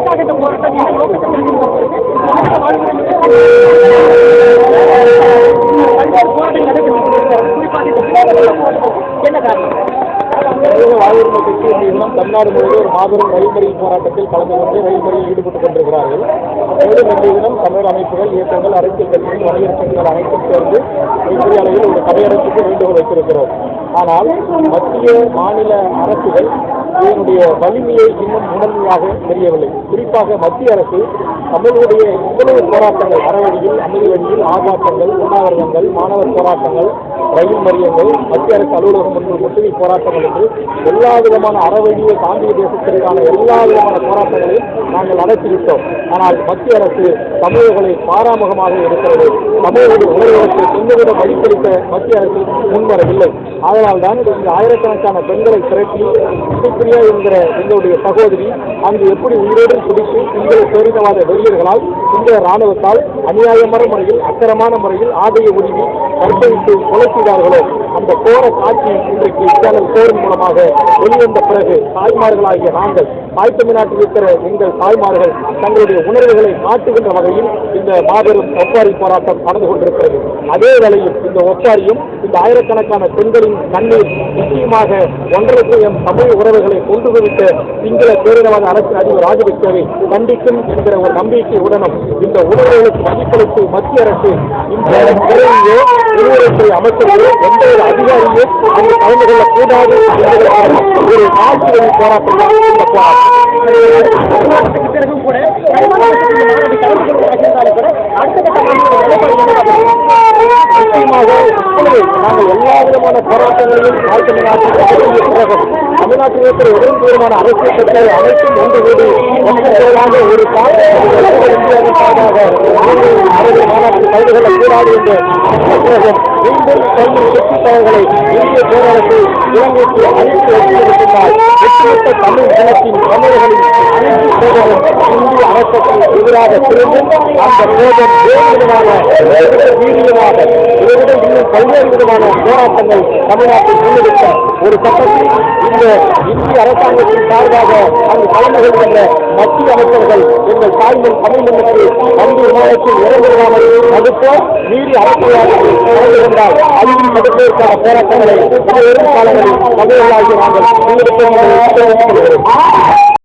எதற்காக இந்த போராட்டம் என்ன நோக்கத்தில் பல்வேறு போராட்டம் நடைபெற்று குறிப்பாக என்ன காரணம் கட்சி தமிழ்நாடு முழுவதும் ஒரு மாபெரும் ரயில் மறியல் போராட்டத்தில் கலந்து கொண்டு ரயில் மறியலில் ஈடுபட்டுக் கொண்டிருக்கிறார்கள். மேலும் இன்றைய தினம் தமிழர் அமைப்புகள் இயக்கங்கள் அரசியல் கட்சிகள் வணிகர் சங்கங்கள் அனைத்தும் சேர்ந்து மிகப்பெரிய அளவில் ஒரு கடையரசுக்கு வேண்டுகோள் வைத்திருக்கிறோம் ஆனால் மத்திய மாநில அரசுகள் இதனுடைய வலிமையை இன்னும் முழுமையாக தெரியவில்லை. குறிப்பாக மத்திய அரசு தமிழுடைய இவ்வளவு போராட்டங்கள் அறவழியில் அமைதி வழியில் ஆபாட்டங்கள் உண்ணாவிரதங்கள் மாணவர் போராட்டங்கள் ரயில் மரியங்கள் மத்திய அரசு அலுவலகம் முன்பு முற்றுகை போராட்டங்கள் என்று எல்லா விதமான அறவழியை காந்திய தேசத்திற்கான எல்லா விதமான போராட்டங்களையும் நாங்கள் நடத்திவிட்டோம். ஆனால் மத்திய அரசு தமிழர்களை பாராமுகமாக இருக்கிறது தமிழர்களுடைய உணர்வுகளுக்கு எந்தவித மதிப்பளிக்க மத்திய அரசு முன்வரவில்லை. அதனால்தான் இந்த ஆயிரக்கணக்கான பெண்களை திரட்டி சுப்ரியா என்கிற எங்களுடைய சகோதரி அங்கு எப்படி உயிரோடு பிடித்து பெண்களை பேரினவாத வெறியர்களால் இந்திய ராணுவத்தால் அநியாயமான முறையில் அக்கரமான முறையில் ஆதாய உரிமை கற்பழித்து கொலை செய்தார்களோ அந்த கோர காட்சி இன்றைக்கு சேனல் போரின் மூலமாக வெளிவந்த பிறகு தாய்மார்களாகிய நாங்கள் தாய் தமிழ்நாட்டில் இருக்கிற எங்கள் தாய்மார்கள் தங்களுடைய உணர்வுகளை காட்டுகின்ற வகையில் இந்த மாபெரும் ஒப்பாரி போராட்டம் நடந்து கொண்டிருக்கிறது. அதே வேளையில் இந்த ஒற்றாரியும் இந்த ஆயிரக்கணக்கான பெண்களின் கண்ணீர் நிச்சயமாக ஒன்றரை எம் தமிழ் உறவுகளை கொண்டு குவித்த சிங்கள பேரினவாத அரசு அதிபர் ராஜபக்சேவை கண்டிக்கும் என்கிற ஒரு நம்பிக்கையுடனும் இந்த உறவுகளுக்கு மதிப்பளித்து மத்திய அரசு இந்த துறையிலே உணவுத்துறை அமைச்சர்களோ எந்த ஒரு அதிகாரியோ அங்கு கலந்து கொள்ளக்கூடாது என்கிற ஒரு நாட்டு போராட்டம் இந்த போராட்டம் கூட அடுத்த கட்ட நிலைப்பாடு என்ன நிச்சயமாக இப்பொழுது நாங்கள் எல்லா விதமான போராட்டங்களையும் தமிழ்நாட்டில் நடத்திய பிறகும் தமிழ்நாட்டில் அரசியல் கட்சிகள் அனைத்தும் ஒன்று கூடி ஒன்றுபடுவதாக ஒரு இந்தியாவுக்காக அரசு மாநாட்டில் கலந்து கொள்ளக்கூடாது என்று மீண்டும் கல்வி சுற்றுப்பவர்களை இந்திய பேரரசு இலங்கைக்கு அழைத்து வைத்திருக்கின்றார் ஒட்டுமொத்த தமிழ் இனத்தின் தமிழர்களின் அனைத்து போதரும் இந்திய அரசுக்கு எதிராக திரும்பும். அந்த போதம் வேறு விதமான வீரியமாக பல்வேறு விதமான போராட்டங்கள் தமிழ்நாட்டில் முன்னெடுக்கும் ஒரு கட்டத்தில் இந்த இந்திய அரசாங்கத்தின் சார்பாக அங்கு கலந்து கொள்கின்ற மத்திய அமைச்சர்கள் எங்கள் தாய்மொழி தமிழ் மண்ணுக்கு வந்து விமானத்தில் இறங்குவதாமல் தடுக்க மீறி அரசியலாளர்கள் கலந்து கொண்டால் அதையும் தடுப்பதற்கான போராட்டங்களை வரும் காலங்களில் தமிழர்களாகிய நாங்கள் முன்னெடுப்போம் என்பதை தெரிவித்துக் கொள்கிறேன்